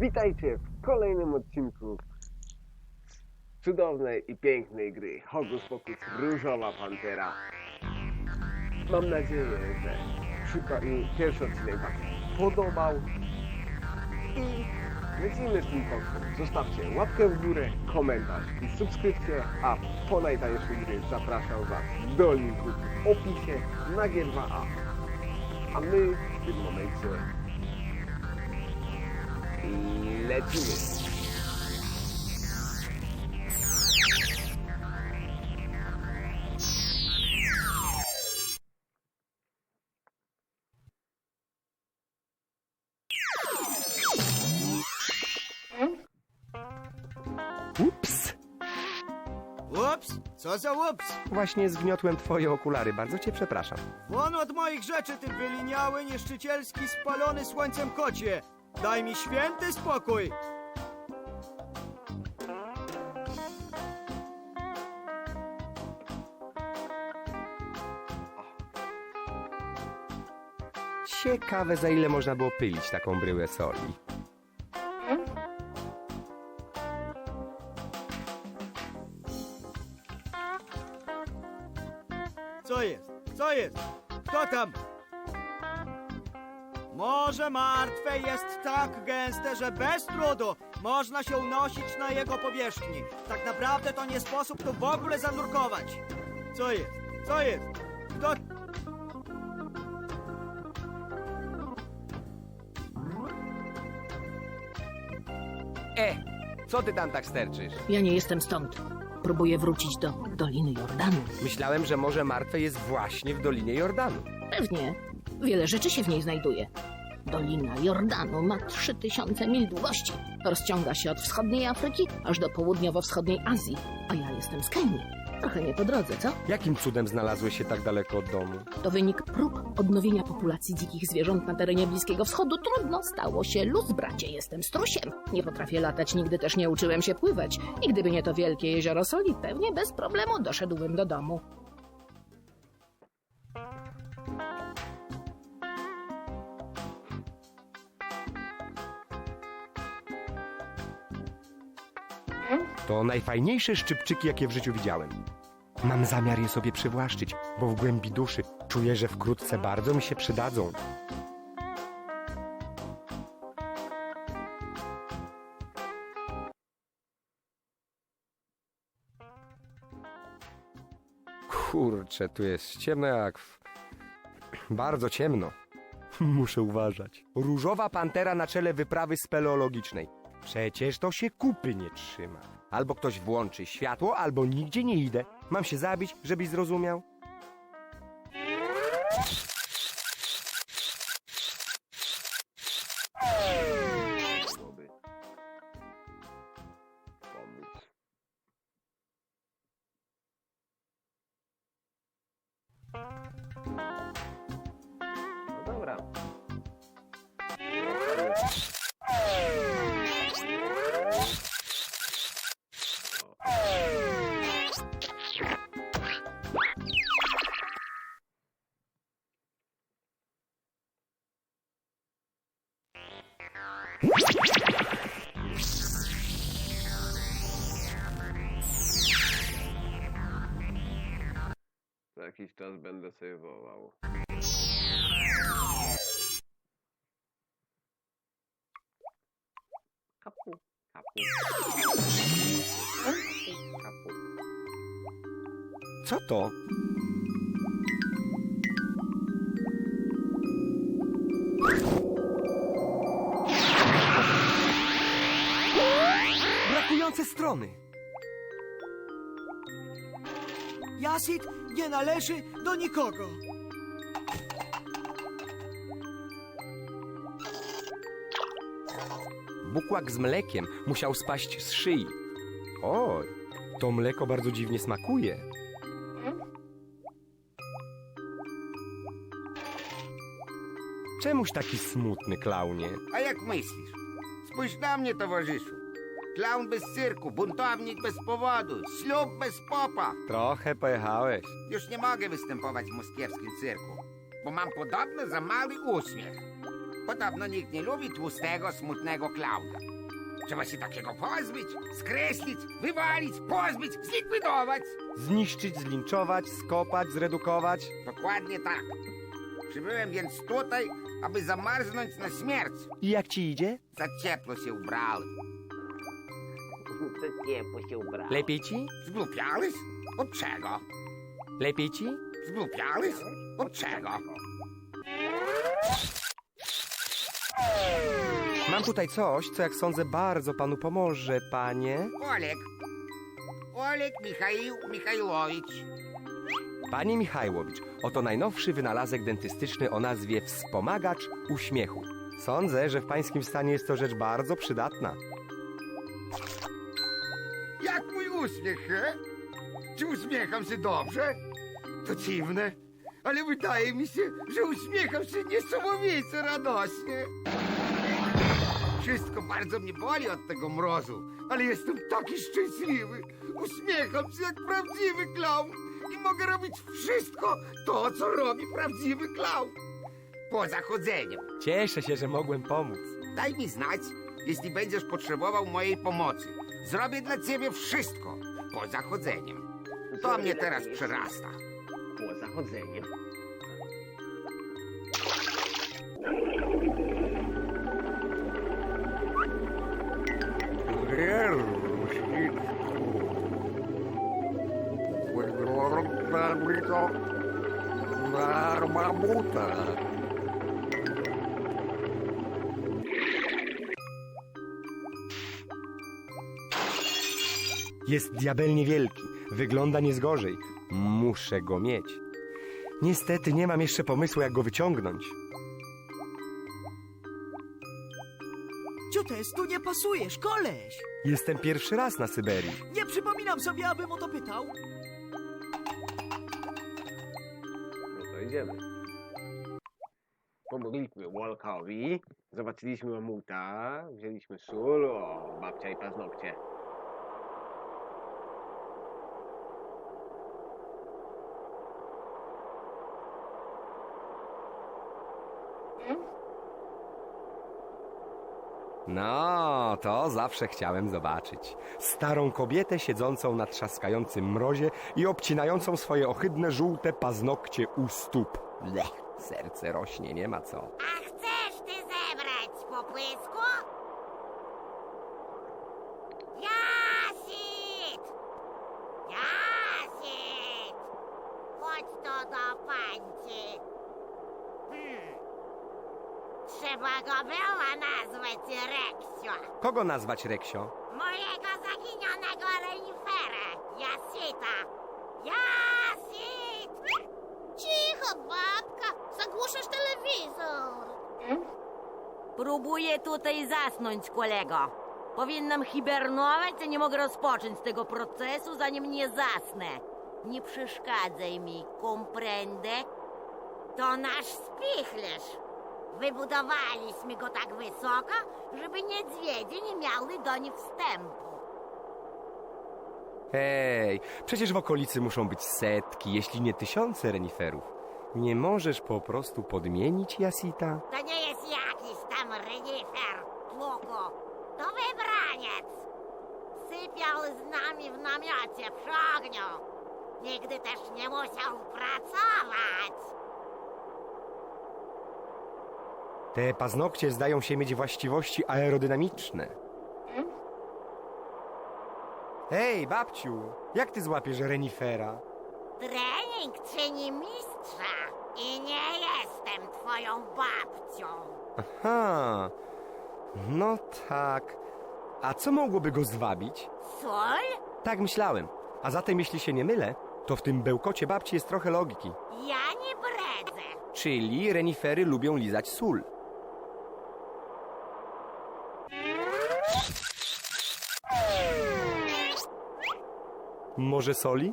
Witajcie w kolejnym odcinku cudownej i pięknej gry Hogus Pokus Różowa Pantera. Mam nadzieję, że szuka i pierwszy odcinek Wam podobał i lecimy z tym koksem. Zostawcie łapkę w górę, komentarz i subskrypcję, a po najtańszej gry zapraszam Was do linku w opisie na G2A. A my w tym momencie lecimy. Ups! Ups, co za ups? Właśnie zgniotłem twoje okulary, bardzo cię przepraszam. Won od moich rzeczy, ty wyliniały, nieszczycielski, spalony słońcem kocie. Daj mi święty spokój. Ciekawe za ile można było pylić taką bryłę soli. Co jest? Co jest? Kto tam? Morze martwe jest tak gęste, że bez trudu można się unosić na jego powierzchni. Tak naprawdę to nie sposób tu w ogóle zanurkować. Co jest? Co jest? Kto... E, co ty tam tak sterczysz? Ja nie jestem stąd. Próbuję wrócić do Doliny Jordanu. Myślałem, że Morze Martwe jest właśnie w Dolinie Jordanu. Pewnie. Wiele rzeczy się w niej znajduje. Dolina Jordanu ma 3000 mil długości. Rozciąga się od wschodniej Afryki aż do południowo-wschodniej Azji. A ja jestem z Kenii. Trochę nie po drodze, co? Jakim cudem znalazłeś się tak daleko od domu? To wynik prób odnowienia populacji dzikich zwierząt na terenie Bliskiego Wschodu. Trudno stało się luz, bracie. Jestem strusiem. Nie potrafię latać, nigdy też nie uczyłem się pływać. I gdyby nie to wielkie jezioro soli, pewnie bez problemu doszedłbym do domu. To najfajniejsze szczypczyki, jakie w życiu widziałem. Mam zamiar je sobie przywłaszczyć, bo w głębi duszy czuję, że wkrótce bardzo mi się przydadzą. Kurczę, tu jest ciemno jak w... Bardzo ciemno. Muszę uważać. Różowa pantera na czele wyprawy speleologicznej. Przecież to się kupy nie trzyma. Albo ktoś włączy światło, albo nigdzie nie idę. Mam się zabić, żebyś zrozumiał? Sobie wołał. Kapu, kapu. Kapu. Co to? Brakujące strony. Jasid nie należy do nikogo. Bukłak z mlekiem musiał spaść z szyi. Oj, to mleko bardzo dziwnie smakuje. Czemuś taki smutny, klaunie? A jak myślisz? Spójrz na mnie, towarzyszu. Klaun bez cyrku, buntownik bez powodu, ślub bez popa. Trochę pojechałeś. Już nie mogę występować w moskiewskim cyrku, bo mam podobno za mały uśmiech. Podobno nikt nie lubi tłustego, smutnego klauna. Trzeba się takiego pozbyć, skreślić, wywalić, pozbyć, zlikwidować. Zniszczyć, zlinczować, skopać, zredukować. Dokładnie tak. Przybyłem więc tutaj, aby zamarznąć na śmierć. I jak ci idzie? Za ciepło się ubrałem. To ciepło się ubrał. Lepiej ci? Zgłupiałeś? Od czego? Lepiej ci? Zgłupiałeś? Od czego? Mam tutaj coś, co jak sądzę bardzo panu pomoże, panie. Oleg. Oleg Michail Michajlowicz. Panie Michajłowicz, oto najnowszy wynalazek dentystyczny o nazwie wspomagacz uśmiechu. Sądzę, że w pańskim stanie jest to rzecz bardzo przydatna. Uśmiech, he? Czy uśmiecham się dobrze? To dziwne, ale wydaje mi się, że uśmiecham się niesamowicie radośnie. Wszystko bardzo mnie boli od tego mrozu, ale jestem taki szczęśliwy. Uśmiecham się jak prawdziwy klaun i mogę robić wszystko to, co robi prawdziwy klaun. Poza chodzeniem. Cieszę się, że mogłem pomóc. Daj mi znać, jeśli będziesz potrzebował mojej pomocy. Zrobię dla ciebie wszystko, poza chodzeniem. To mnie teraz przerasta. Po zachodzeniem. Jest diabelnie wielki, wygląda nie z gorzej. Muszę go mieć. Niestety nie mam jeszcze pomysłu, jak go wyciągnąć. Ciutes, tu nie pasujesz, koleś! Jestem pierwszy raz na Syberii. Nie przypominam sobie, abym o to pytał. No to idziemy. Pomogliśmy Walkowi, zobaczyliśmy mamuta, wzięliśmy sól, o, babcia i paznokcie. No, to zawsze chciałem zobaczyć. Starą kobietę siedzącą na trzaskającym mrozie i obcinającą swoje ohydne żółte paznokcie u stóp. Serce rośnie, nie ma co. A chcesz ty zebrać popłysku? Jasit! Jasit! Chodź to do pańci. Hmm. Trzeba go było nazwać Reksio. Kogo nazwać Reksio? Mojego zaginionego renifera, Jasita. Jasit! Cicho, babka, zagłuszasz telewizor. Próbuję tutaj zasnąć, kolego. Powinnam hibernować, a nie mogę rozpocząć tego procesu, zanim nie zasnę. Nie przeszkadzaj mi, comprende? To nasz spichlerz. Wybudowaliśmy go tak wysoko, żeby niedźwiedzie nie miały doń wstępu. Hej, przecież w okolicy muszą być setki, jeśli nie tysiące reniferów. Nie możesz po prostu podmienić Jasita? To nie jest jakiś tam renifer, tłuku. To wybraniec. Sypiał z nami w namiocie przy ogniu. Nigdy też nie musiał pracować. Te paznokcie zdają się mieć właściwości aerodynamiczne. Hej, babciu, jak ty złapiesz renifera? Trening czyni mistrza. I nie jestem twoją babcią. Aha, no tak. A co mogłoby go zwabić? Sól? Tak myślałem. A zatem, jeśli się nie mylę, to w tym bełkocie babci jest trochę logiki. Ja nie bredzę. Czyli renifery lubią lizać sól. Może soli?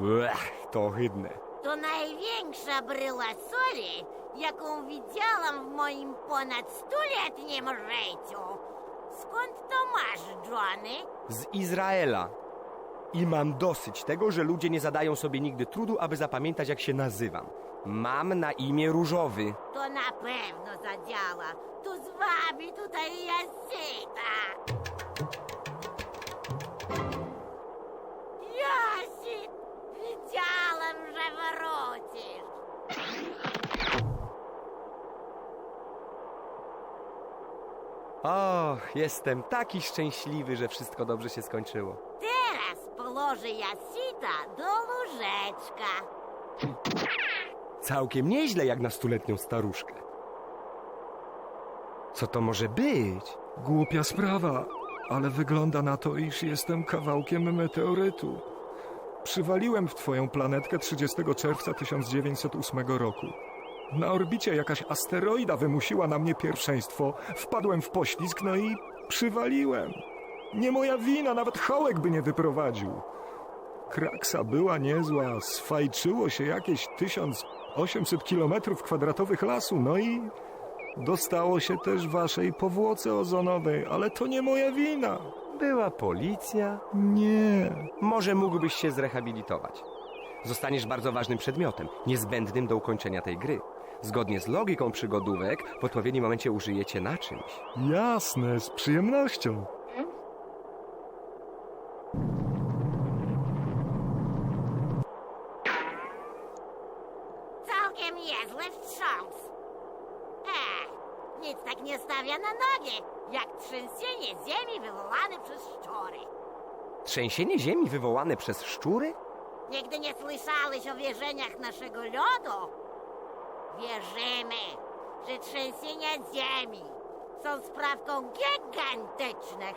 Łech, to ohydne. To największa bryła soli, jaką widziałam w moim ponad stuletnim życiu. Skąd to masz, Johnny? Z Izraela. I mam dosyć tego, że ludzie nie zadają sobie nigdy trudu, aby zapamiętać, jak się nazywam. Mam na imię Różowy. To na pewno zadziała. Tu z wami tutaj jest Sita. Och, jestem taki szczęśliwy, że wszystko dobrze się skończyło. Teraz położę Jasita do łóżeczka. Całkiem nieźle jak na stuletnią staruszkę. Co to może być? Głupia sprawa, ale wygląda na to, iż jestem kawałkiem meteorytu. Przywaliłem w twoją planetkę 30 czerwca 1908 roku. Na orbicie jakaś asteroida wymusiła na mnie pierwszeństwo, wpadłem w poślizg, no i przywaliłem. Nie moja wina, nawet hołek by nie wyprowadził. Kraksa była niezła, sfajczyło się jakieś 1800 kilometrów kwadratowych lasu, no i Dostało się też waszej powłoce ozonowej, ale to nie moja wina. Była policja. Nie. Może mógłbyś się zrehabilitować. Zostaniesz bardzo ważnym przedmiotem, niezbędnym do ukończenia tej gry. Zgodnie z logiką przygodówek, w odpowiednim momencie użyjecie na czymś. Jasne, z przyjemnością. Całkiem niezły wstrząs. Ech, nic tak nie stawia na nogi, jak trzęsienie ziemi wywołane przez szczury. Trzęsienie ziemi wywołane przez szczury? Nigdy nie słyszałeś o wierzeniach naszego lodu? Wierzymy, że trzęsienia ziemi są sprawką gigantycznych.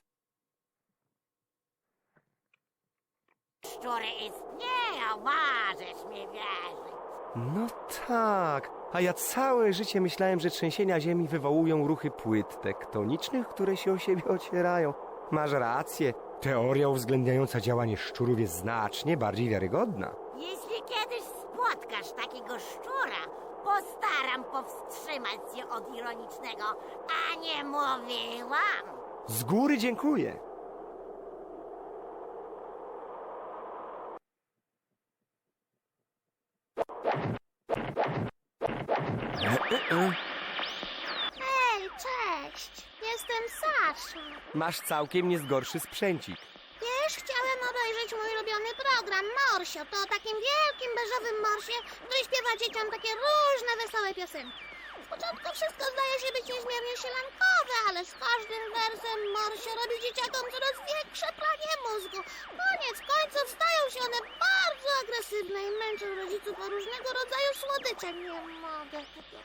Szczury istnieją, możesz mi wierzyć. No tak. A ja całe życie myślałem, że trzęsienia ziemi wywołują ruchy płyt tektonicznych, które się o siebie ocierają. Masz rację. Teoria uwzględniająca działanie szczurów jest znacznie bardziej wiarygodna. Jeśli kiedyś spotkasz takiego szczura, postaram powstrzymać się od ironicznego, a nie mówiłam. Z góry dziękuję. Hej, cześć! Jestem Sasza. Masz całkiem niezgorszy sprzęcik. Wiesz, chciałem obejrzeć mój ulubiony program Morsio. To o takim wielkim, beżowym morsie, który śpiewa dzieciom takie różne wesołe piosenki. Z początku wszystko zdaje się być niezmiernie sielankowe, ale z każdym wersem Morsio robi dzieciakom coraz większe pranie mózgu. Koniec końców stają się one bardzo agresywne i męczą rodziców o różnego rodzaju słodycze. Nie mogę tego.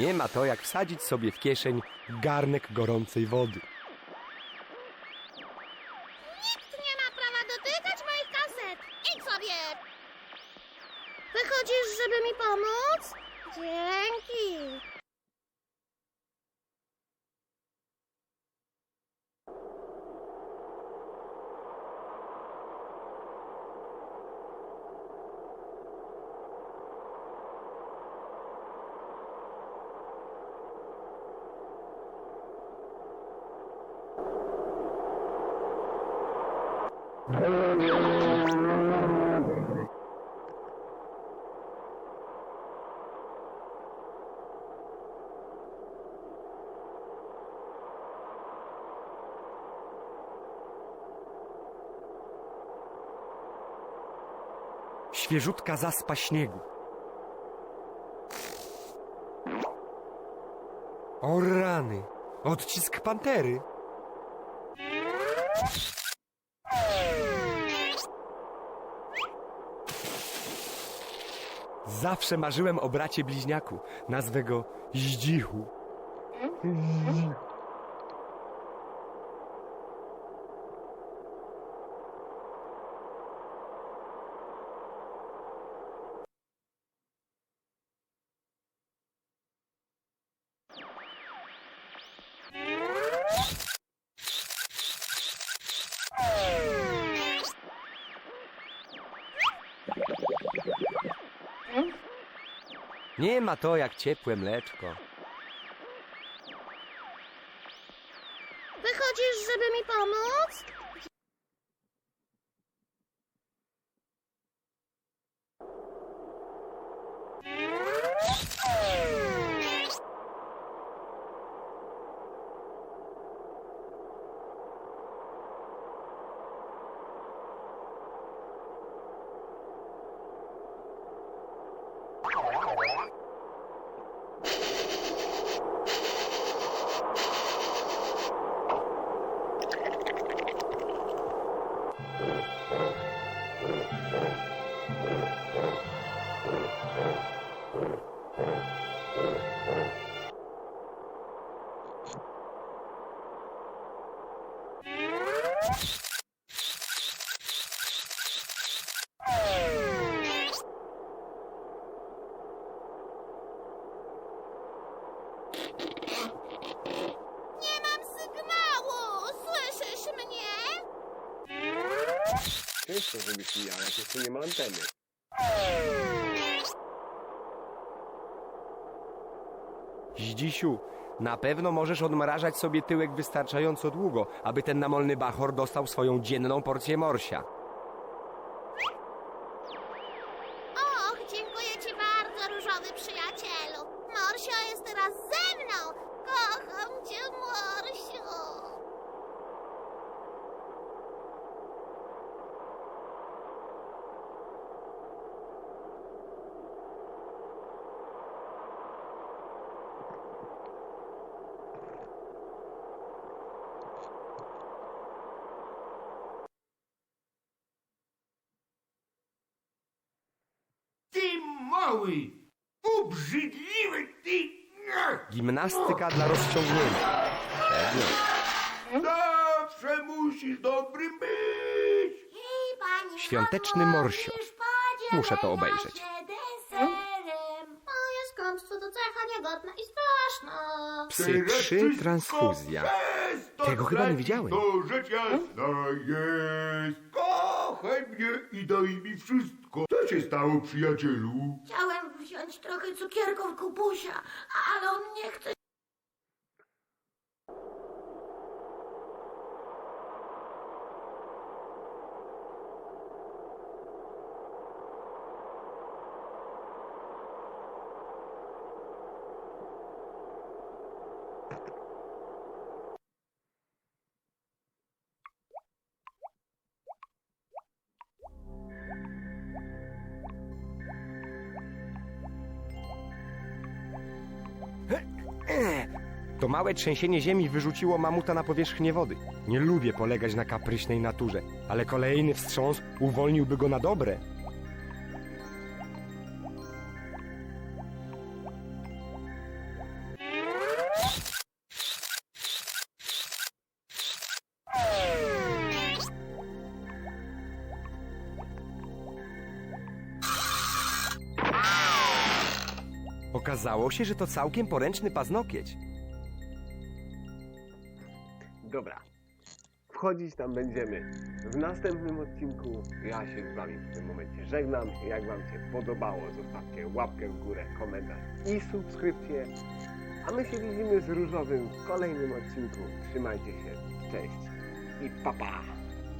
Nie ma to jak wsadzić sobie w kieszeń garnek gorącej wody. Nikt nie ma prawa dotykać moich kaset. Idź sobie! Wychodzisz, żeby mi pomóc? Dzięki. Świeżutka zaspa śniegu. O rany! Odcisk pantery! Zawsze marzyłem o bracie bliźniaku. Nazwę go Zdzichu. Nie ma to jak ciepłe mleczko. Ciężko, żebyś mijał, jak jeszcze nie ma anteny. Zdzisiu, na pewno możesz odmrażać sobie tyłek wystarczająco długo, aby ten namolny bachor dostał swoją dzienną porcję morsia. Och, dziękuję ci bardzo, różowy przyjacielu. Morsio jest teraz ze mną. Kocham cię, Morsiu. Ty mały, obrzydliwy ty! Gimnastyka dla rozciągnięcia. Pewnie. Zawsze musisz dobrym być! Hej, pani Świąteczny Morsio. Muszę to obejrzeć. Moje skąpstwo to cecha niegodna i straszna. Psy Teraz 3 wszystko transfuzja. Tego chyba nie widziałem. To rzecz jasna jest. Kochaj mnie i daj mi wszystko. Co się stało, przyjacielu? Chciałem wziąć trochę cukierków kubusia, ale on nie chce. To małe trzęsienie ziemi wyrzuciło mamuta na powierzchnię wody. Nie lubię polegać na kapryśnej naturze, ale kolejny wstrząs uwolniłby go na dobre. Okazało się, że to całkiem poręczny paznokieć. Dobra. Wchodzić tam będziemy w następnym odcinku. Ja się z wami w tym momencie żegnam. Jak wam się podobało, zostawcie łapkę w górę, komentarz i subskrypcję. A my się widzimy z Różowym w kolejnym odcinku. Trzymajcie się. Cześć i papa. Pa.